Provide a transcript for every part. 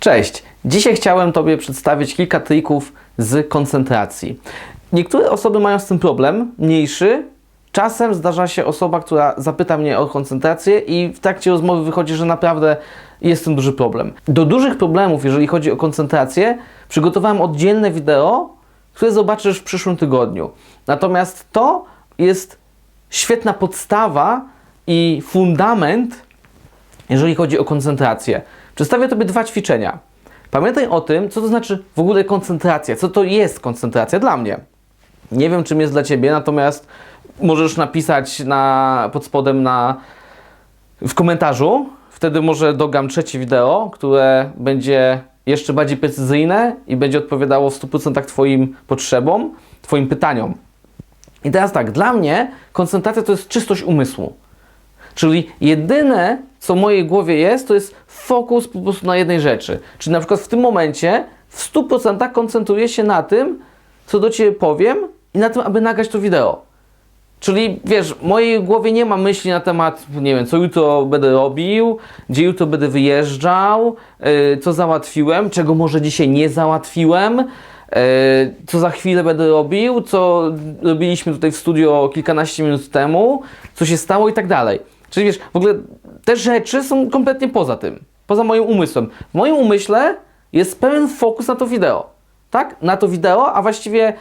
Cześć! Dzisiaj chciałem Tobie przedstawić kilka trików z koncentracji. Niektóre osoby mają z tym problem, mniejszy. Czasem zdarza się osoba, która zapyta mnie o koncentrację i w trakcie rozmowy wychodzi, że naprawdę jest tym duży problem. Do dużych problemów, jeżeli chodzi o koncentrację, przygotowałem oddzielne wideo, które zobaczysz w przyszłym tygodniu. Natomiast to jest świetna podstawa i fundament jeżeli chodzi o koncentrację. Przedstawię Tobie dwa ćwiczenia. Pamiętaj o tym, co to znaczy w ogóle koncentracja, co to jest koncentracja dla mnie. Nie wiem, czym jest dla Ciebie, natomiast możesz napisać na, pod spodem na, w komentarzu. Wtedy może dogam trzecie wideo, które będzie jeszcze bardziej precyzyjne i będzie odpowiadało w 100% Twoim potrzebom, Twoim pytaniom. I teraz tak, dla mnie koncentracja to jest czystość umysłu. Czyli jedyne, co w mojej głowie jest, to jest fokus po prostu na jednej rzeczy. Czyli na przykład w tym momencie w 100% koncentruję się na tym, co do Ciebie powiem i na tym, aby nagrać to wideo. Czyli wiesz, w mojej głowie nie ma myśli na temat, nie wiem, co jutro będę robił, gdzie jutro będę wyjeżdżał, yy, co załatwiłem, czego może dzisiaj nie załatwiłem, yy, co za chwilę będę robił, co robiliśmy tutaj w studio kilkanaście minut temu, co się stało i tak dalej. Czyli wiesz, w ogóle te rzeczy są kompletnie poza tym, poza moim umysłem. W moim umyśle jest pełen fokus na to wideo, tak? Na to wideo, a właściwie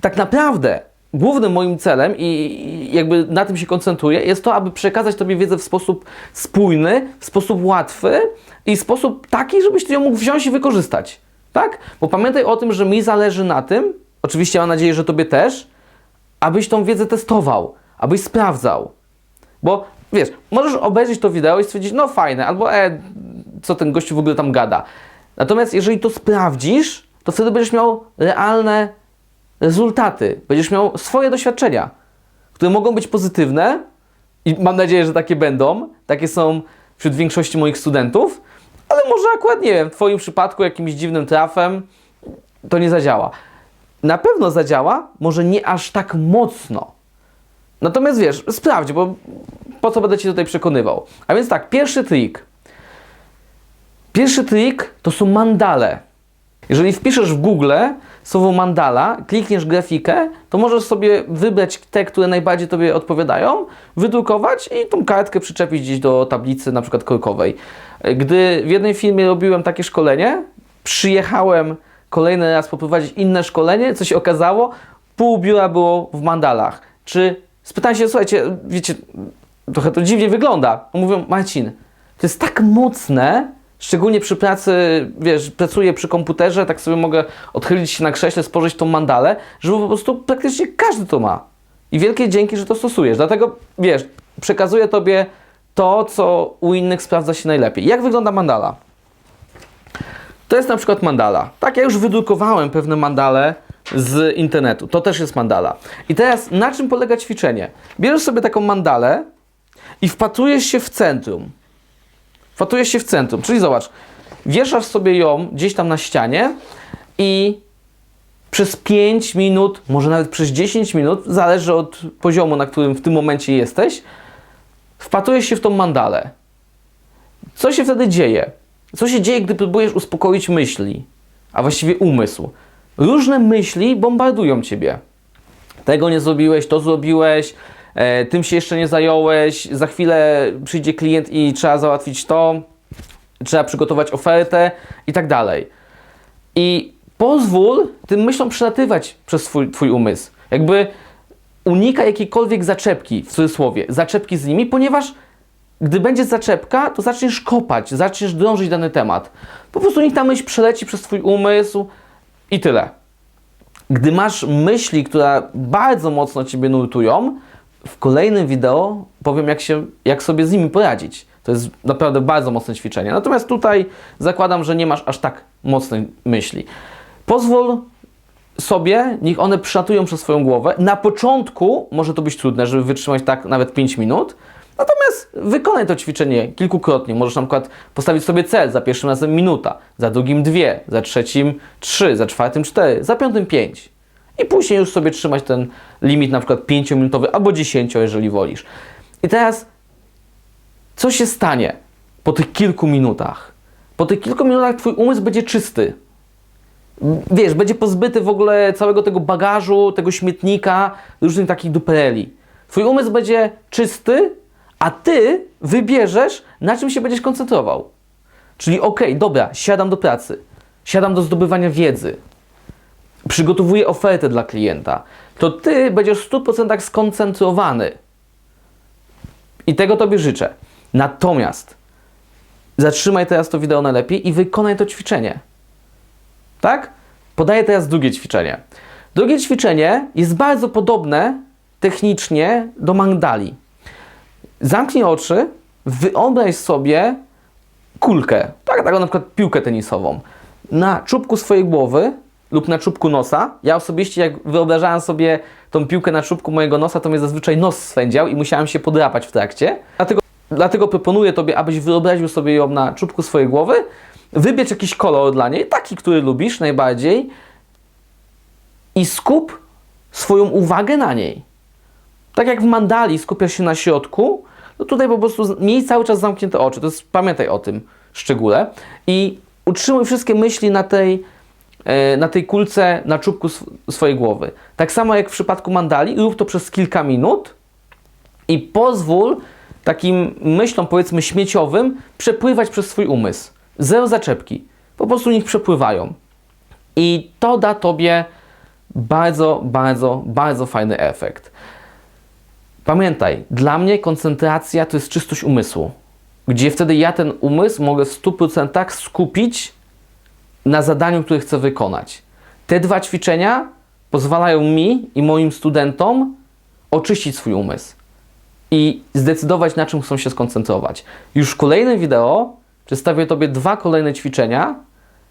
tak naprawdę głównym moim celem i jakby na tym się koncentruję, jest to, aby przekazać Tobie wiedzę w sposób spójny, w sposób łatwy i sposób taki, żebyś Ty ją mógł wziąć i wykorzystać, tak? Bo pamiętaj o tym, że mi zależy na tym, oczywiście mam nadzieję, że Tobie też, abyś tą wiedzę testował, abyś sprawdzał. Bo wiesz, możesz obejrzeć to wideo i stwierdzić, no fajne, albo e, co ten gościu w ogóle tam gada. Natomiast jeżeli to sprawdzisz, to wtedy będziesz miał realne rezultaty, będziesz miał swoje doświadczenia, które mogą być pozytywne i mam nadzieję, że takie będą, takie są wśród większości moich studentów, ale może akurat nie wiem, w Twoim przypadku jakimś dziwnym trafem to nie zadziała. Na pewno zadziała, może nie aż tak mocno. Natomiast wiesz, sprawdź, bo po co będę Cię tutaj przekonywał. A więc tak, pierwszy trik. Pierwszy trik to są mandale. Jeżeli wpiszesz w Google słowo mandala, klikniesz grafikę, to możesz sobie wybrać te, które najbardziej Tobie odpowiadają, wydrukować i tą kartkę przyczepić gdzieś do tablicy, na przykład korkowej. Gdy w jednej firmie robiłem takie szkolenie, przyjechałem kolejny raz poprowadzić inne szkolenie, co się okazało, pół biura było w mandalach. Czy spytałem się, słuchajcie, wiecie, trochę to dziwnie wygląda. Mówią, Marcin, to jest tak mocne, szczególnie przy pracy, wiesz, pracuję przy komputerze, tak sobie mogę odchylić się na krześle, spożyć tą mandalę, że po prostu praktycznie każdy to ma. I wielkie dzięki, że to stosujesz. Dlatego, wiesz, przekazuję Tobie to, co u innych sprawdza się najlepiej. Jak wygląda mandala? To jest na przykład mandala. Tak, ja już wydrukowałem pewne mandale z internetu. To też jest mandala. I teraz na czym polega ćwiczenie? Bierzesz sobie taką mandalę i wpatrujesz się w centrum. Wpatrujesz się w centrum, czyli zobacz, wieszasz sobie ją gdzieś tam na ścianie i przez 5 minut, może nawet przez 10 minut, zależy od poziomu, na którym w tym momencie jesteś, wpatrujesz się w tą mandalę. Co się wtedy dzieje? Co się dzieje, gdy próbujesz uspokoić myśli, a właściwie umysł? Różne myśli bombardują ciebie. Tego nie zrobiłeś, to zrobiłeś, tym się jeszcze nie zająłeś, za chwilę przyjdzie klient i trzeba załatwić to, trzeba przygotować ofertę i tak dalej. I pozwól tym myślom przelatywać przez twój, twój umysł. Jakby unika jakiejkolwiek zaczepki, w cudzysłowie, zaczepki z nimi, ponieważ gdy będzie zaczepka, to zaczniesz kopać, zaczniesz drążyć dany temat. Po prostu niech ta myśl przeleci przez twój umysł i tyle. Gdy masz myśli, które bardzo mocno Ciebie nurtują, w kolejnym wideo powiem, jak, się, jak sobie z nimi poradzić. To jest naprawdę bardzo mocne ćwiczenie. Natomiast tutaj zakładam, że nie masz aż tak mocnej myśli. Pozwól sobie, niech one przylatują przez swoją głowę. Na początku może to być trudne, żeby wytrzymać tak nawet 5 minut. Natomiast wykonaj to ćwiczenie kilkukrotnie. Możesz na przykład postawić sobie cel za pierwszym razem minuta, za drugim dwie, za trzecim trzy, za czwartym cztery, za piątym pięć. I później już sobie trzymać ten limit na przykład 5-minutowy albo 10, jeżeli wolisz. I teraz, co się stanie po tych kilku minutach? Po tych kilku minutach twój umysł będzie czysty. Wiesz, będzie pozbyty w ogóle całego tego bagażu, tego śmietnika, różnych takich dupereli. Twój umysł będzie czysty, a ty wybierzesz, na czym się będziesz koncentrował. Czyli okej, dobra, siadam do pracy, siadam do zdobywania wiedzy, przygotowuję ofertę dla klienta, to ty będziesz w 100% skoncentrowany. I tego tobie życzę. Natomiast zatrzymaj teraz to wideo najlepiej i wykonaj to ćwiczenie. Tak? Podaję teraz drugie ćwiczenie. Drugie ćwiczenie jest bardzo podobne technicznie do mandali. Zamknij oczy, wyobraź sobie kulkę, tak, taką na przykład piłkę tenisową, na czubku swojej głowy lub na czubku nosa. Ja osobiście, jak wyobrażałem sobie tą piłkę na czubku mojego nosa, to mnie zazwyczaj nos swędział i musiałem się podrapać w trakcie. Dlatego, dlatego proponuję Tobie, abyś wyobraził sobie ją na czubku swojej głowy, wybierz jakiś kolor dla niej, taki, który lubisz najbardziej i skup swoją uwagę na niej. Tak jak w mandali skupiasz się na środku, no tutaj po prostu miej cały czas zamknięte oczy. To jest, pamiętaj o tym szczególe. I utrzymuj wszystkie myśli na tej, na tej kulce na czubku sw- swojej głowy. Tak samo jak w przypadku mandali, rób to przez kilka minut i pozwól takim myślom, powiedzmy, śmieciowym przepływać przez swój umysł. Zero zaczepki. Po prostu niech przepływają. I to da Tobie bardzo, bardzo, bardzo fajny efekt. Pamiętaj, dla mnie koncentracja to jest czystość umysłu, gdzie wtedy ja ten umysł mogę w 100% skupić na zadaniu, które chcę wykonać. Te dwa ćwiczenia pozwalają mi i moim studentom oczyścić swój umysł i zdecydować, na czym chcą się skoncentrować. Już w kolejnym wideo przedstawię Tobie dwa kolejne ćwiczenia.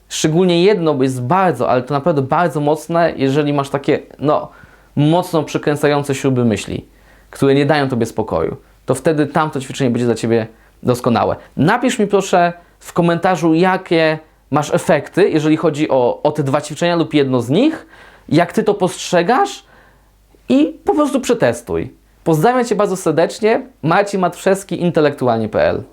Szczególnie jedno jest bardzo, ale to naprawdę bardzo mocne, jeżeli masz takie, no, mocno przykręcające śruby myśli, które nie dają Tobie spokoju. To wtedy tamto ćwiczenie będzie dla Ciebie doskonałe. Napisz mi proszę w komentarzu, jakie masz efekty, jeżeli chodzi o, o te dwa ćwiczenia lub jedno z nich, jak Ty to postrzegasz i po prostu przetestuj. Pozdrawiam Cię bardzo serdecznie. Marcin Matrzewski, intelektualnie.pl